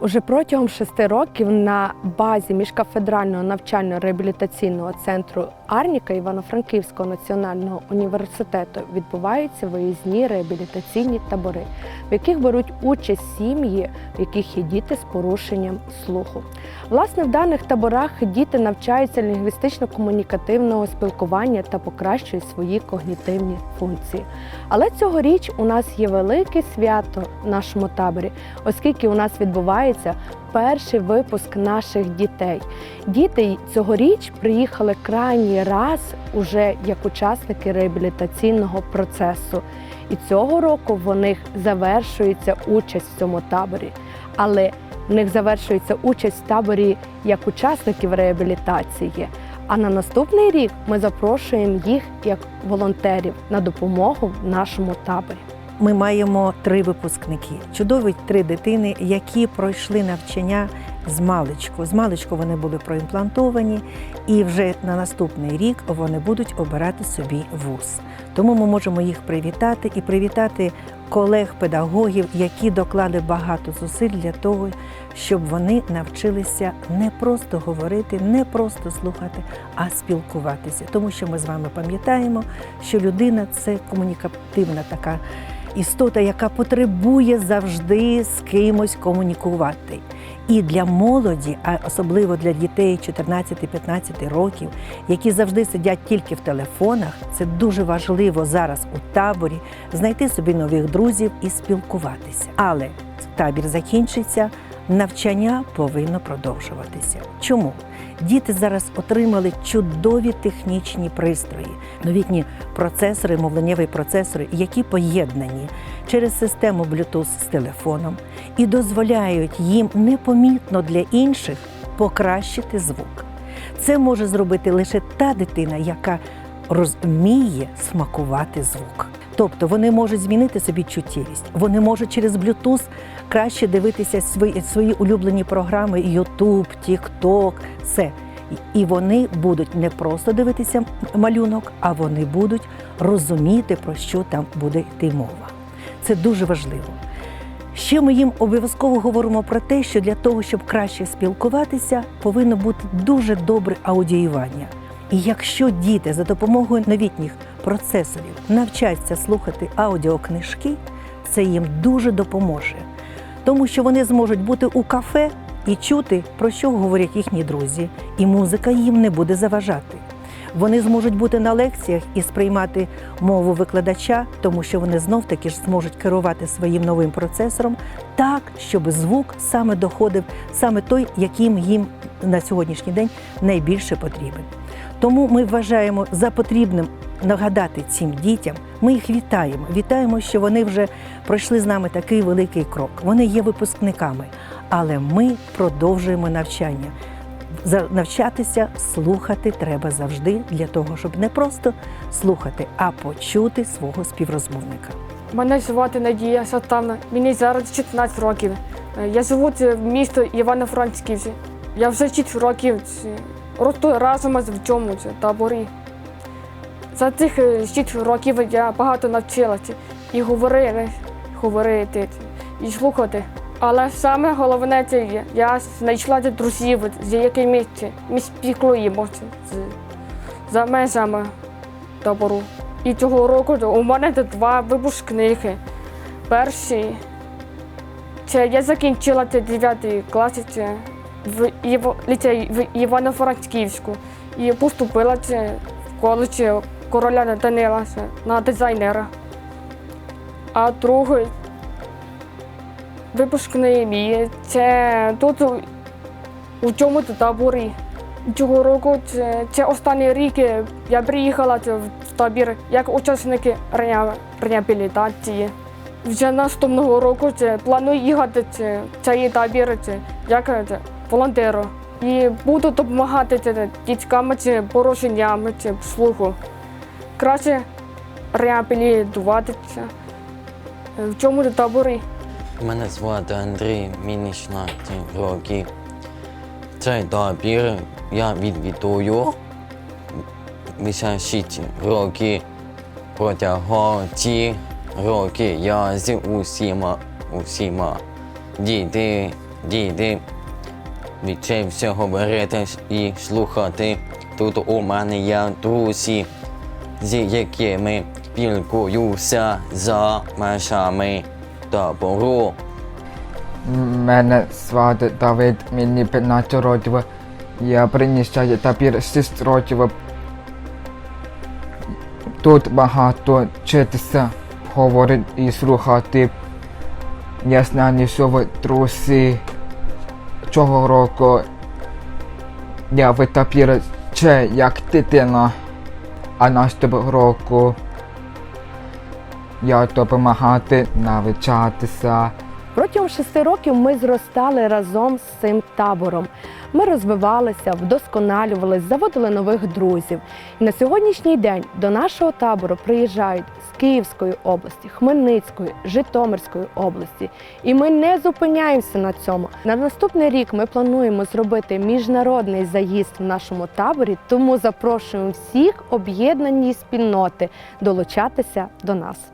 Уже протягом шести років на базі міжкафедрального навчально-реабілітаційного центру Арніка Івано-Франківського національного університету відбуваються виїзні реабілітаційні табори, в яких беруть участь сім'ї, в яких є діти з порушенням слуху. Власне, в даних таборах діти навчаються лінгвістично-комунікативного спілкування та покращують свої когнітивні функції. Але цьогоріч у нас є велике свято в нашому таборі, оскільки у нас відбувається перший випуск наших дітей. Діти цьогоріч приїхали крайній раз уже як учасники реабілітаційного процесу. І цього року в них завершується участь в цьому таборі. Але в них завершується участь в таборі як учасників реабілітації. А на наступний рік ми запрошуємо їх як волонтерів на допомогу в нашому таборі. Ми маємо три випускники, чудові три дитини, які пройшли навчання з маличку. З маличку вони були проімплантовані, і вже на наступний рік вони будуть обирати собі вуз. Тому ми можемо їх привітати і привітати колег-педагогів, які доклали багато зусиль для того, щоб вони навчилися не просто говорити, не просто слухати, а спілкуватися. Тому що ми з вами пам'ятаємо, що людина це комунікативна така істота, яка потребує завжди з кимось комунікувати. І для молоді, а особливо для дітей 14-15 років, які завжди сидять тільки в телефонах, це дуже важливо зараз у таборі знайти собі нових друзів і спілкуватися. Але табір закінчиться, навчання повинно продовжуватися. Чому? Діти зараз отримали чудові технічні пристрої, новітні процесори, мовленнєві процесори, які поєднані через систему Bluetooth з телефоном і дозволяють їм непомітно для інших покращити звук. Це може зробити лише та дитина, яка розуміє смакувати звук. Тобто вони можуть змінити собі чуттєвість, вони можуть через Bluetooth краще дивитися свої, свої улюблені програми YouTube, TikTok, все. І вони будуть не просто дивитися малюнок, а вони будуть розуміти, про що там буде йти мова. Це дуже важливо. Ще ми їм обов'язково говоримо про те, що для того, щоб краще спілкуватися, повинно бути дуже добре аудіювання. І якщо діти за допомогою новітніх процесорів навчаться слухати аудіокнижки, це їм дуже допоможе, тому що вони зможуть бути у кафе і чути, про що говорять їхні друзі, і музика їм не буде заважати. Вони зможуть бути на лекціях і сприймати мову викладача, тому що вони знов таки ж зможуть керувати своїм новим процесором так, щоб звук саме доходив, саме той, яким їм на сьогоднішній день найбільше потрібен. Тому ми вважаємо за потрібним нагадати цим дітям. Ми їх вітаємо. Вітаємо, що вони вже пройшли з нами такий великий крок. Вони є випускниками, але ми продовжуємо навчання. Навчатися слухати треба завжди для того, щоб не просто слухати, а почути свого співрозмовника. Мене звати Надія Сатана. Мені зараз 14 років. Е, Я живу в місто Івано-Франківськ. Я вже 6 років росту разом з в цьому таборі. За цих 6 років я багато навчилася і говорити, говорити і слухати. Але саме головне це я знайшла друзів, з якими ми спілкуємося за межами табору. І цього року у мене два випускники. Перший це я закінчила це 9 клас в ліцей в Івано-Франківську і поступила в коледж короля Данила це, на дизайнера. А другий випускний мій це тут у- цьому таборі. Цього року це, це останній рік е, я приїхала в табір як учасник реабілітації. Вже наступного року це планую їхати це, цей табір це, як це, волонтером. І буду допомагати порушеннями це, слуху. Краще реабілітуватися е, в цьому таборі. Мене звати Андрій, 16 років. Цей табір я відвідую 86 років. Протягом ці роки я з усіма, усіма діти діти. Відчився говорити і слухати. Тут у мене є друзі, з якими спілкуюся за межами табору. Мене звати Давид, мені 15 років. Я приніщаю табір 6 років. Тут багато вчитися, говорити і слухати. Я знаю, що ви друзі. Цього року я в табір ще як дитина, а наступного року я допомагати навчатися. Протягом шести років ми зростали разом з цим табором. Ми розвивалися, вдосконалювались, заводили нових друзів. І на сьогоднішній день до нашого табору приїжджають з Київської області, Хмельницької, Житомирської області. І ми не зупиняємося на цьому. На наступний рік ми плануємо зробити міжнародний заїзд в нашому таборі, тому запрошуємо всіх об'єднані спільноти долучатися до нас.